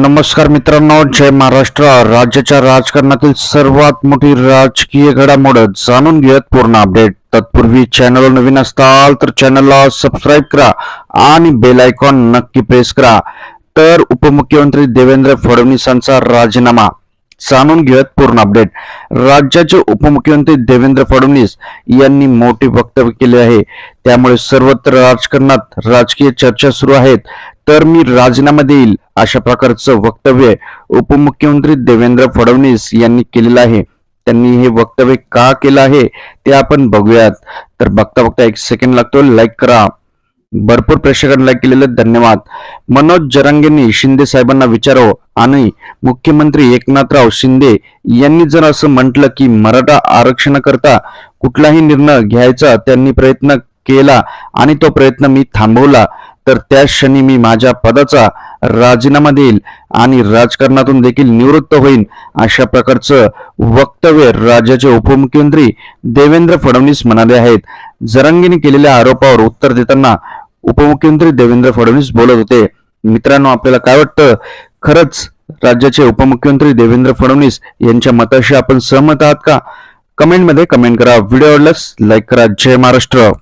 नमस्कार मित्रांनो जय महाराष्ट्र. राज्याच्या राजकारणातील सर्वात मोठी राजकीय घडामोड जाणून घेत पूर्ण अपडेट तत्पूर्वी चॅनल नवीन असताल तर चॅनलला सबस्क्राईब करा आणि बेल आयकॉन नक्की प्रेस करा. तर उपमुख्यमंत्री देवेंद्र फडणवीसांचा राजीनामा. जाणून घेऊयात पूर्ण अपडेट राज्याचे उपमुख्यमंत्री देवेंद्र फडणवीस यांनी मोठे वक्तव्य केले आहे. त्यामुळे सर्वत्र राजकारणात राजकीय चर्चा सुरू आहेत. तर मी राजीनामा देईल अशा प्रकारचं वक्तव्य उपमुख्यमंत्री देवेंद्र फडणवीस यांनी केलेलं आहे. त्यांनी हे वक्तव्य का केलं आहे ते आपण बघूयात. तर बघता बघता एक सेकंड लागतो. लाईक करा. भरपूर प्रेक्षकांना केलेले धन्यवाद. मनोज जरांगेंनी शिंदे साहेबांना विचारावं आणि मुख्यमंत्री एकनाथराव शिंदे यांनी जर असं म्हटलं की मराठा आरक्षणाकरता कुठलाही निर्णय घ्यायचा त्यांनी प्रयत्न केला आणि तो प्रयत्न मी थांबवला तर त्या क्षणी मी माझ्या पदाचा राजीनामा देईल आणि राजकारणातून देखील निवृत्त होईन अशा प्रकारचं वक्तव्य राज्याचे उपमुख्यमंत्री देवेंद्र फडणवीस म्हणाले आहेत. जरांगीने केलेल्या आरोपावर उत्तर देताना उपमुख्यमंत्री देवेंद्र फडणवीस बोलत होते. मित्रांनो आपल्याला काय वाटतं? खरंच राज्याचे उपमुख्यमंत्री देवेंद्र फडणवीस यांच्या मताशी आपण सहमत आहात का? कमेंटमध्ये कमेंट करा. व्हिडिओ आवडल्यास लाईक करा. जय महाराष्ट्र.